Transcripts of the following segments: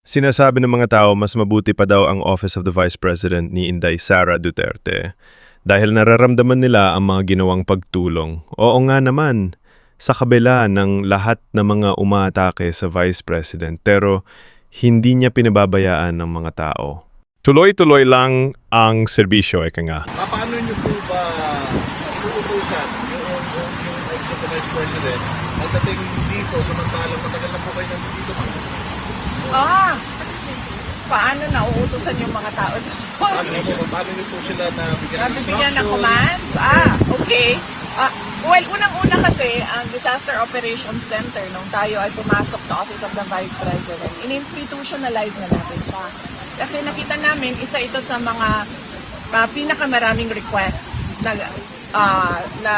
Sinasabi ng mga tao mas mabuti pa daw ang Office of the Vice President ni Inday Sara Duterte dahil nararamdaman nila ang mga ginawang pagtulong. Oo nga naman, sa kabila ng lahat ng mga umaatake sa Vice President pero hindi niya pinababayaan ng mga tao. Tuloy-tuloy lang ang serbisyo, eka nga. Paano niyo po ba inuutusan yung, yung, yung Executive Vice President pagdating dito samantalang matagal na po kayo nandito? Ah! Paano nauutosan yung mga tao Paano, doon? po, paano niyo po sila na bigyan ng Nabibigyan ng commands? Ah, okay. Ah, well, unang-una kasi, ang Disaster Operations Center, nung tayo ay pumasok sa Office of the Vice President, in-institutionalize na natin siya. Kasi nakita namin, isa ito sa mga uh, pinakamaraming requests na, ah, na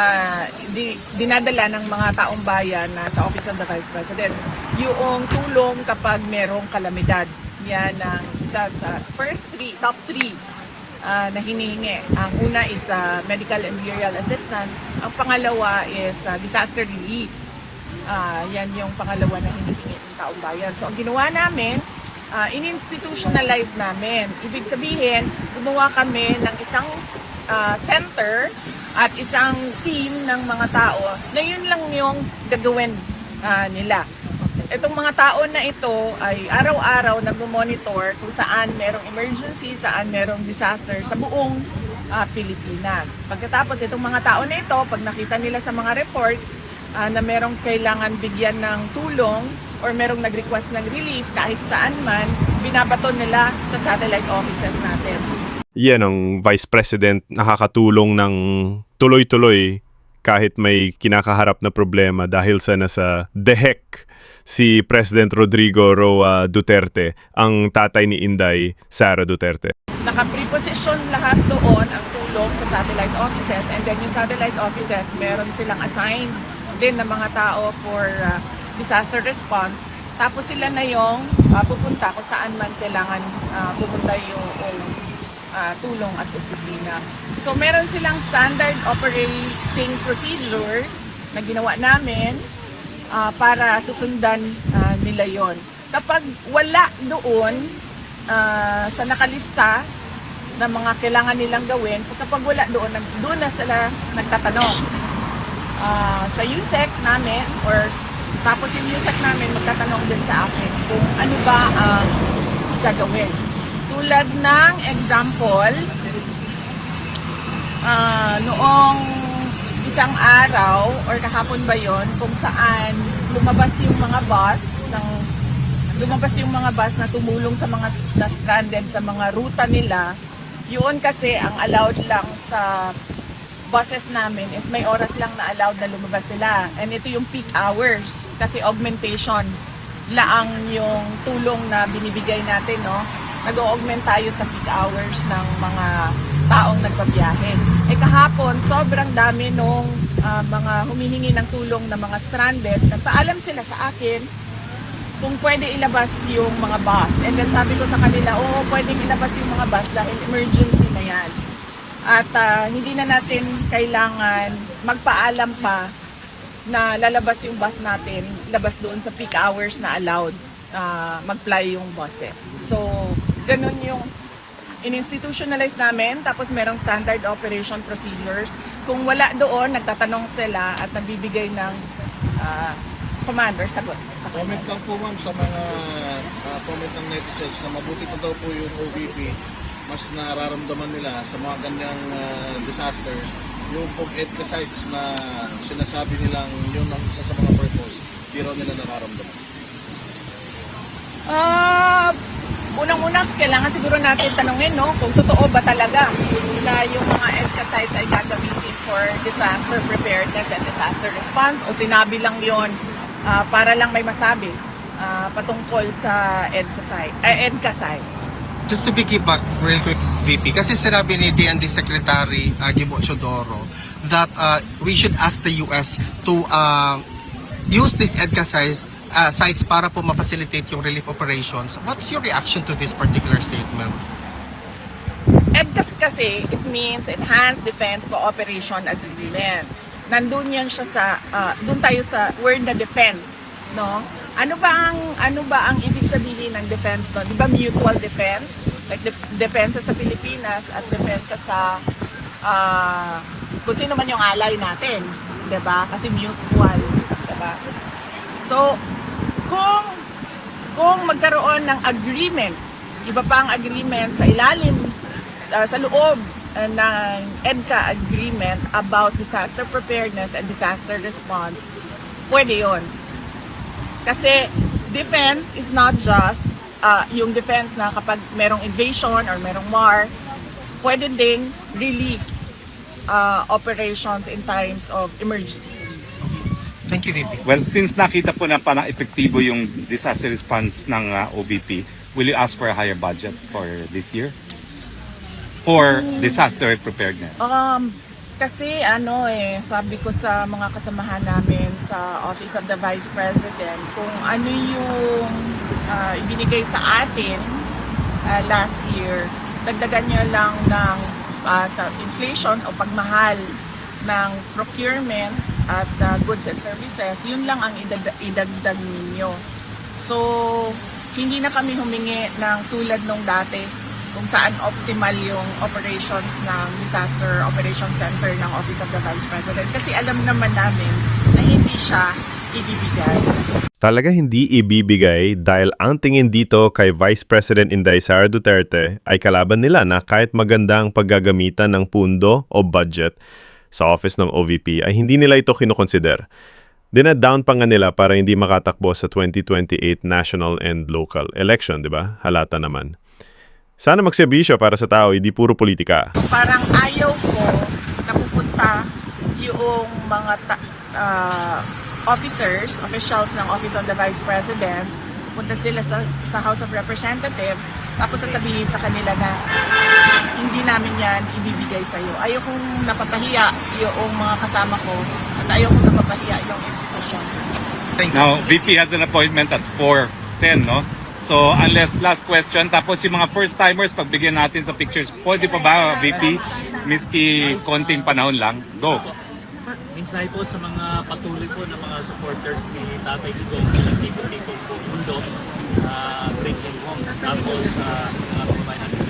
di, dinadala ng mga taong bayan na sa Office of the Vice President. Yung tulong kapag merong kalamidad. Yan ang isa sa first three, top three ah, na hinihingi. Ang una is ah, medical and burial assistance. Ang pangalawa is ah, disaster relief. Ah, yan yung pangalawa na hinihingi ng taong bayan. So ang ginawa namin, ah, in-institutionalize namin. Ibig sabihin, gumawa kami ng isang ah, center at isang team ng mga tao na yun lang yung gagawin ah, nila. Itong mga tao na ito ay araw-araw nag-monitor kung saan merong emergency, saan merong disaster sa buong ah, Pilipinas. Pagkatapos itong mga tao na ito, pag nakita nila sa mga reports ah, na merong kailangan bigyan ng tulong or merong nag-request ng relief kahit saan man, binabaton nila sa satellite offices natin. Yan ang Vice President nakakatulong ng tuloy-tuloy kahit may kinakaharap na problema dahil sa nasa the heck si President Rodrigo Roa Duterte, ang tatay ni Inday, Sara Duterte. naka-preposition lahat doon ang tulong sa satellite offices and then yung satellite offices meron silang assigned din ng mga tao for uh, disaster response tapos sila na yung uh, pupunta kung saan man kailangan uh, pupunta yung uh, tulong at opisina. So meron silang standard operating procedures na ginawa namin ah, para susundan ah, nila yon. Kapag wala doon ah, sa nakalista na mga kailangan nilang gawin, kapag wala doon, doon na sila nagtatanong. Ah, sa USEC namin or tapos yung USEC namin magtatanong din sa akin kung ano ba ang gagawin. Tulad ng example, ah, noong isang araw or kahapon ba yon kung saan lumabas yung mga bus ng lumabas yung mga bus na tumulong sa mga na stranded sa mga ruta nila. Yun kasi ang allowed lang sa buses namin is may oras lang na allowed na lumabas sila. And ito yung peak hours kasi augmentation. Laang yung tulong na binibigay natin no nag-augment tayo sa peak hours ng mga taong nagbabiyahe. Eh kahapon, sobrang dami nung ah, mga humihingi ng tulong na mga stranded. Nagpaalam sila sa akin kung pwede ilabas yung mga bus. And then sabi ko sa kanila, oo, pwede ilabas yung mga bus dahil emergency na yan. At ah, hindi na natin kailangan magpaalam pa na lalabas yung bus natin, labas doon sa peak hours na allowed ah, mag-fly yung buses. So, ganun yung in-institutionalize namin, tapos merong standard operation procedures. Kung wala doon, nagtatanong sila at nagbibigay ng ah, command or sagot sa Comment lang po ma'am sa mga ah, comment ng netizens na mabuti pa daw po yung OVP mas nararamdaman nila sa mga ganyang ah, disasters yung sites na sinasabi nilang yun ang isa sa mga purpose di raw nila nararamdaman. Ah, unang-una, kailangan siguro natin tanungin, no, kung totoo ba talaga na yung mga sites ay gagamitin for disaster preparedness and disaster response o sinabi lang yon ah, para lang may masabi ah, patungkol sa EDSA eh, EDCA sites. Just to piggyback real quick, VP, kasi sinabi ni DND Secretary uh, Gibo Chodoro that uh, we should ask the US to uh, use these EDCA sites, uh, sites para po ma-facilitate yung relief operations. What's your reaction to this particular statement? EDCAS kasi, it means Enhanced Defense Cooperation Agreements. Nandun yan siya sa, ah, doon tayo sa word na defense, no? ano ba ang ano ba ang ibig sabihin ng defense no? 'Di ba mutual defense? Like de- depensa sa Pilipinas at depensa sa ah kung sino man yung ally natin, 'di ba? Kasi mutual, 'di ba? So, kung kung magkaroon ng agreement, iba pa ang agreement sa ilalim ah, sa loob ah, ng EDCA agreement about disaster preparedness and disaster response, pwede 'yon. Kasi defense is not just uh, yung defense na kapag merong invasion or merong war, pwede ding relief uh, operations in times of emergencies. Thank you, VP. Well, since nakita po na parang epektibo yung disaster response ng uh, OVP, will you ask for a higher budget for this year? For disaster preparedness? Um, kasi ano eh, sabi ko sa mga kasamahan namin sa Office of the Vice President, kung ano yung ah, ibinigay sa atin ah, last year, dagdagan nyo lang ng ah, sa inflation o pagmahal ng procurement at ah, goods and services, yun lang ang idad- idagdag ninyo. So, hindi na kami humingi ng tulad nung dati kung saan optimal yung operations ng Disaster Operations Center ng Office of the Vice President kasi alam naman namin na hindi siya ibibigay. Talaga hindi ibibigay dahil ang tingin dito kay Vice President Inday Sara Duterte ay kalaban nila na kahit maganda ang paggagamitan ng pundo o budget sa office ng OVP ay hindi nila ito kinukonsider. Dinadown pa nga nila para hindi makatakbo sa 2028 national and local election, di ba? Halata naman. Sana magserbisyo para sa tao, hindi puro politika. Parang ayaw ko na pupunta yung mga ah, officers, officials ng Office of the Vice President, punta sila sa, sa House of Representatives, tapos sasabihin sa kanila na hindi namin yan ibibigay sa iyo. Ayaw kong napapahiya yung mga kasama ko at ayaw kong napapahiya yung institusyon. Thank you. Now, VP has an appointment at 4.10, no? So, unless last question, tapos yung mga first-timers, pagbigyan natin sa pictures, pwede pa ba, VP? Miski konting panahon lang. Go. Mensahe po sa mga patuloy po ng mga supporters ni Tatay Digong na nagtitipon po mundo uh, bringing home tapos sa mga kababayan natin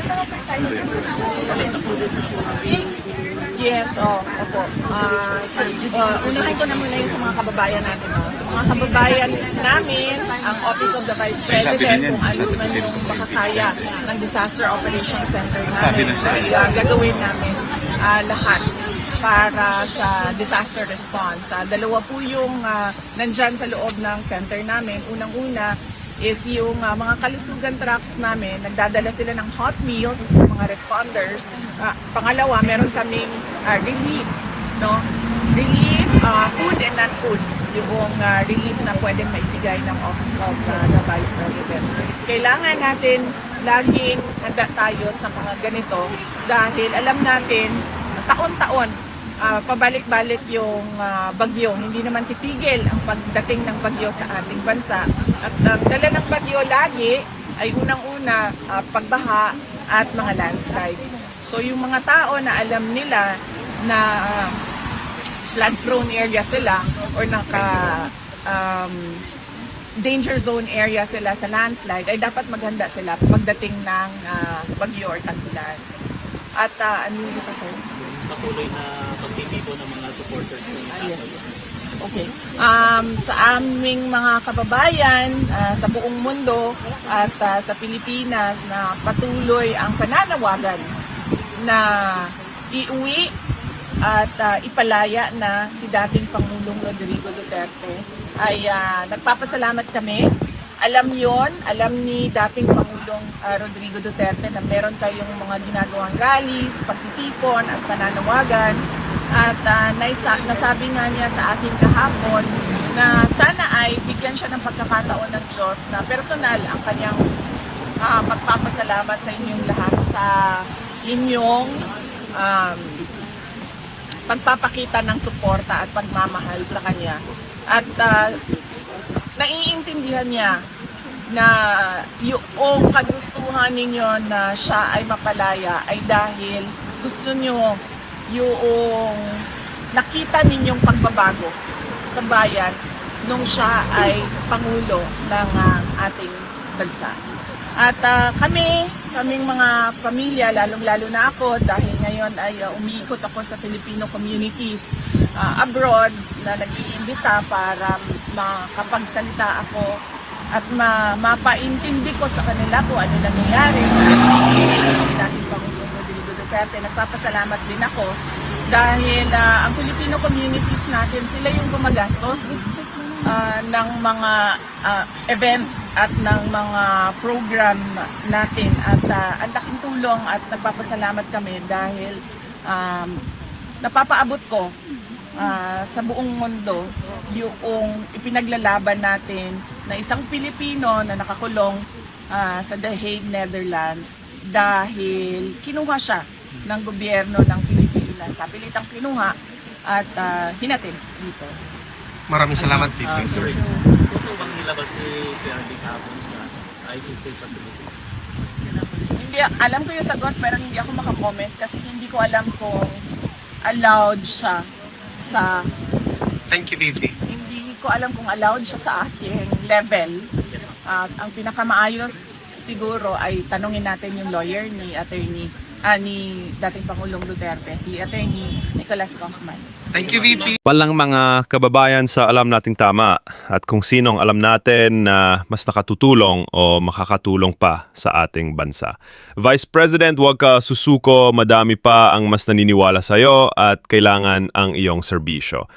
Yes, oh, opo. Ah, so, uh, unahin ko na muna yung sa mga kababayan natin. No? Sa mga kababayan namin, ang Office of the Vice President, kung ano man yung makakaya ng Disaster Operations Center namin, ay ah, gagawin namin ah, lahat para sa disaster response. Ah, dalawa po yung ah, nandyan sa loob ng center namin. Unang-una is yung ah, mga kalusugan trucks namin, nagdadala sila ng hot meals sa mga responders. Ah, pangalawa, meron kaming ah, relief, no? Relief, ah, food and non-food, yung ah, relief na pwedeng maibigay ng Office of ah, the Vice President. Kailangan natin laging handa tayo sa mga ganito dahil alam natin taon-taon ah, pabalik-balik yung ah, bagyo. Hindi naman titigil ang pagdating ng bagyo sa ating bansa. At ang dala ng bagyo lagi ay unang-una ah, pagbaha at mga landslides. So yung mga tao na alam nila na ah, flood prone area sila or naka um, danger zone area sila sa landslide ay dapat maghanda sila pagdating ng ah, bagyo or tagpulan. At ah, ano yung isa sir? Patuloy na pagtitipon ng mga supporters ni Ah, yes, yes, yes. Okay. Um, sa aming mga kababayan ah, sa buong mundo at ah, sa Pilipinas na patuloy ang pananawagan na iuwi at ah, ipalaya na si dating Pangulong Rodrigo Duterte ay ah, nagpapasalamat kami. Alam yon, alam ni dating Pangulong ah, Rodrigo Duterte na meron kayong mga ginagawang rallies, pagtitipon at pananawagan. At ah, naisa, nasabi nga niya sa akin kahapon na sana ay bigyan siya ng pagkakataon ng Diyos na personal ang kanyang ah, magpapasalamat sa inyong lahat sa inyong um, pagpapakita ng suporta at pagmamahal sa kanya. At ah, naiintindihan niya na yung kagustuhan ninyo na siya ay mapalaya ay dahil gusto nyo yung nakita ninyong pagbabago sa bayan nung siya ay Pangulo ng ah, ating bansa. At ah, kami, kaming mga pamilya, lalong-lalo na ako dahil ngayon ay ah, umiikot ako sa Filipino communities ah, abroad na nag-iimbita para makapagsalita ako at ma mapaintindi ko sa kanila kung ano nangyayari sa dating Pangulong Rodrigo Duterte. Nagpapasalamat din ako dahil ah, ang Filipino communities natin, sila yung gumagastos ah, ng mga ah, events at ng mga program natin at ah, ang laking tulong at nagpapasalamat kami dahil um, napapaabot ko ah, sa buong mundo yung ipinaglalaban natin na isang Pilipino na nakakulong ah, sa The Hague, Netherlands dahil kinuha siya ng gobyerno ng Pilipinas. Sa pilitang kinuha at ah, hinatid dito. Maraming salamat, Ah, VP. sorry. Totoo bang nilabas si PRD kahapon sa ICC facility? Hindi, alam ko yung sagot pero hindi ako makakomment kasi hindi ko alam kung allowed siya sa Thank you, VP. hindi ko alam kung allowed siya sa aking level. At ang pinakamaayos siguro ay tanungin natin yung lawyer ni attorney ah, ni dating Pangulong Duterte, si attorney Nicholas Kaufman. Thank you, VP. Walang mga kababayan sa alam nating tama at kung sinong alam natin na mas nakatutulong o makakatulong pa sa ating bansa. Vice President, huwag ka susuko, madami pa ang mas naniniwala sa'yo at kailangan ang iyong serbisyo.